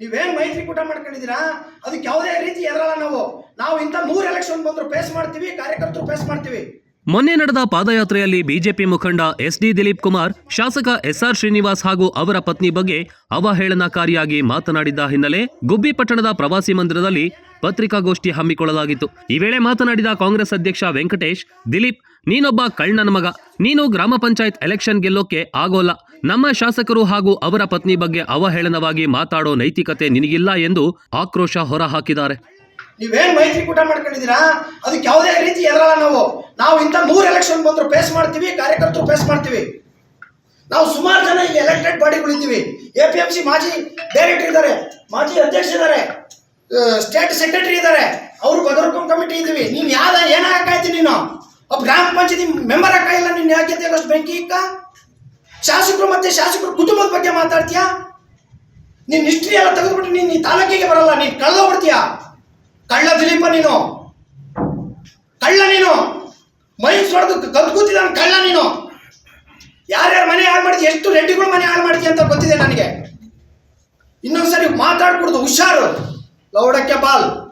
ನೀವೇನ್ ಮೈತ್ರಿಕೂಟ ಮಾಡ್ಕೊಂಡಿದ್ದೀರಾ? ಅದಕ್ಕೆ ಯಾವುದೇ ರೀತಿ ಎದರಲ್ಲ ನಾವು. ನಾವು ಇಂಥ ಮೂರು ಎಲೆಕ್ಷನ್ ಬಂದ್ರು ಫೇಸ್ ಮಾಡ್ತೀವಿ, ಕಾರ್ಯಕರ್ತರು ಫೇಸ್ ಮಾಡ್ತೀವಿ. ಮೊನ್ನೆ ನಡೆದ ಪಾದಯಾತ್ರೆಯಲ್ಲಿ ಬಿಜೆಪಿ ಮುಖಂಡ ಎಸ್ ಡಿ ದಿಲೀಪ್ ಕುಮಾರ್, ಶಾಸಕ ಎಸ್ಆರ್ ಶ್ರೀನಿವಾಸ್ ಹಾಗೂ ಅವರ ಪತ್ನಿ ಬಗ್ಗೆ ಅವಹೇಳನಕಾರಿಯಾಗಿ ಮಾತನಾಡಿದ್ದ ಹಿನ್ನೆಲೆ ಗುಬ್ಬಿ ಪಟ್ಟಣದ ಪ್ರವಾಸಿ ಮಂದಿರದಲ್ಲಿ ಪತ್ರಿಕಾಗೋಷ್ಠಿ ಹಮ್ಮಿಕೊಳ್ಳಲಾಗಿತ್ತು. ಈ ವೇಳೆ ಮಾತನಾಡಿದ ಕಾಂಗ್ರೆಸ್ ಅಧ್ಯಕ್ಷ ವೆಂಕಟೇಶ್, ದಿಲೀಪ್, ನೀನೊಬ್ಬ ಕಳ್ಳನ ಮಗ. ನೀನು ಗ್ರಾಮ ಪಂಚಾಯತ್ ಎಲೆಕ್ಷನ್ ಗೆಲ್ಲೋಕೆ ಆಗೋಲ್ಲ. ನಮ್ಮ ಶಾಸಕರು ಹಾಗೂ ಅವರ ಪತ್ನಿ ಬಗ್ಗೆ ಅವಹೇಳನವಾಗಿ ಮಾತಾಡೋ ನೈತಿಕತೆ ನಿನಗಿಲ್ಲ ಎಂದು ಆಕ್ರೋಶ ಹೊರಹಾಕಿದ್ದಾರೆ. ನೀವೇನ್ ಮೈತ್ರಿಕೂಟ ಮಾಡ್ಕೊಂಡಿದ್ದೀರಾ? ಅದಕ್ಕೆ ಯಾವುದೇ ರೀತಿ ಎದರಲ್ಲ ನಾವು. ನಾವು ಇಂಥ ಮೂರು ಎಲೆಕ್ಷನ್ ಬಂದ್ರು ಫೇಸ್ ಮಾಡ್ತೀವಿ, ಕಾರ್ಯಕರ್ತರು ಫೇಸ್ ಮಾಡ್ತೀವಿ. ನಾವು ಸುಮಾರು ಜನ ಇಲ್ಲಿ ಎಲೆಕ್ಟೆಡ್ ಬಾಡಿಗಳಿದ್ದೀವಿ ಎ ಪಿ ಎಂ ಸಿ ಮಾಜಿ ಡೈರೆಕ್ಟರ್ ಇದ್ದಾರೆ, ಮಾಜಿ ಅಧ್ಯಕ್ಷ ಇದ್ದಾರೆ ಸ್ಟೇಟ್ ಸೆಕ್ರೆಟರಿ ಇದ್ದಾರೆ. ಅವರು ಬದರ್ಕಂ ಕಮಿಟಿ ಇದ್ದೀವಿ. ನೀನು ಯಾವ್ದ ಏನಾಗಕ್ಕಾಯ್ತು ನೀನು? ಒಬ್ಬ ಗ್ರಾಮ ಪಂಚಾಯತಿ ಮೆಂಬರ್ ಹಾಕಾಯಿಲ್ಲ ನೀನು ಯಾಕೆ ಅಷ್ಟು ಬೆಂಕಿ ಇಕ್ಕ? ಶಾಸಕರು ಮತ್ತೆ ಶಾಸಕರು ಕುಟುಂಬದ ಬಗ್ಗೆ ಮಾತಾಡ್ತೀಯಾ? ನೀನ್ ಹಿಸ್ಟ್ರಿ ಎಲ್ಲ ತೆಗೆದುಬಿಟ್ಟು ನೀನ್ ಈ ತಾಲೂಕಿಗೆ ಬರಲ್ಲ, ನೀನ್ ಕಳ್ಳ ಬಿಡ್ತೀಯ ಕಳ್ಳ ದಿಲೀಪ ನೀನು. ಕಳ್ಳ ನೀನು. ಮೈನ್ಸ್ ಹೊಡೆದು ಕಲ್ತು ಕೂತಿದ್ದಾನೆ ಕಳ್ಳ ನೀನು. ಯಾರ್ಯಾರ ಮನೆ ಹಾಳು ಮಾಡಿದ್ಯ? ಎಷ್ಟು ರೆಡ್ಡಿಗಳು ಮನೆ ಹಾಳು ಮಾಡ್ತೀಯ ಅಂತ ಗೊತ್ತಿದೆ ನನಗೆ. ಇನ್ನೊಂದ್ಸರಿ ಮಾತಾಡ್ಕೊಡ್ದು ಹುಷಾರು. ಲೌಡಕ್ಕೆ ಬಾಲ್.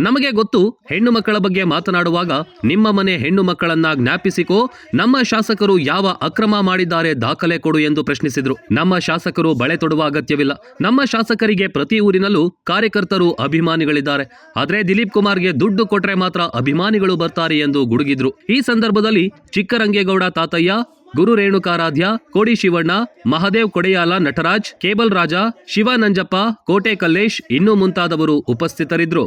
ನಮಗೆ ಗೊತ್ತು, ಹೆಣ್ಣು ಮಕ್ಕಳ ಬಗ್ಗೆ ಮಾತನಾಡುವಾಗ ನಿಮ್ಮ ಮನೆ ಹೆಣ್ಣು ಮಕ್ಕಳನ್ನ ಜ್ಞಾಪಿಸಿಕೋ, ನಮ್ಮ ಶಾಸಕರು ಯಾವ ಅಕ್ರಮ ಮಾಡಿದ್ದಾರೆ ದಾಖಲೆ ಕೊಡು ಎಂದು ಪ್ರಶ್ನಿಸಿದ್ರು. ನಮ್ಮ ಶಾಸಕರು ಬಳೆ ತೊಡುವ ಅಗತ್ಯವಿಲ್ಲ. ನಮ್ಮ ಶಾಸಕರಿಗೆ ಪ್ರತಿ ಊರಿನಲ್ಲೂ ಕಾರ್ಯಕರ್ತರು ಅಭಿಮಾನಿಗಳಿದ್ದಾರೆ. ಆದ್ರೆ ದಿಲೀಪ್ ಕುಮಾರ್ಗೆ ದುಡ್ಡು ಕೊಟ್ರೆ ಮಾತ್ರ ಅಭಿಮಾನಿಗಳು ಬರ್ತಾರೆ ಎಂದು ಗುಡುಗಿದ್ರು. ಈ ಸಂದರ್ಭದಲ್ಲಿ ಚಿಕ್ಕರಂಗೇಗೌಡ ತಾತಯ್ಯ, ಗುರು ರೇಣುಕಾರಾಧ್ಯ, ಕೋಡಿ ಶಿವಣ್ಣ, ಮಹದೇವ್ ಕೊಡೆಯಾಲ ನಟರಾಜ್, ಕೇಬಲ್ ರಾಜ ಶಿವಾನಂಜಪ್ಪ ಕೋಟೆ ಕಲ್ಲೇಶ್ ಇನ್ನೂ ಮುಂತಾದವರು ಉಪಸ್ಥಿತರಿದ್ದರು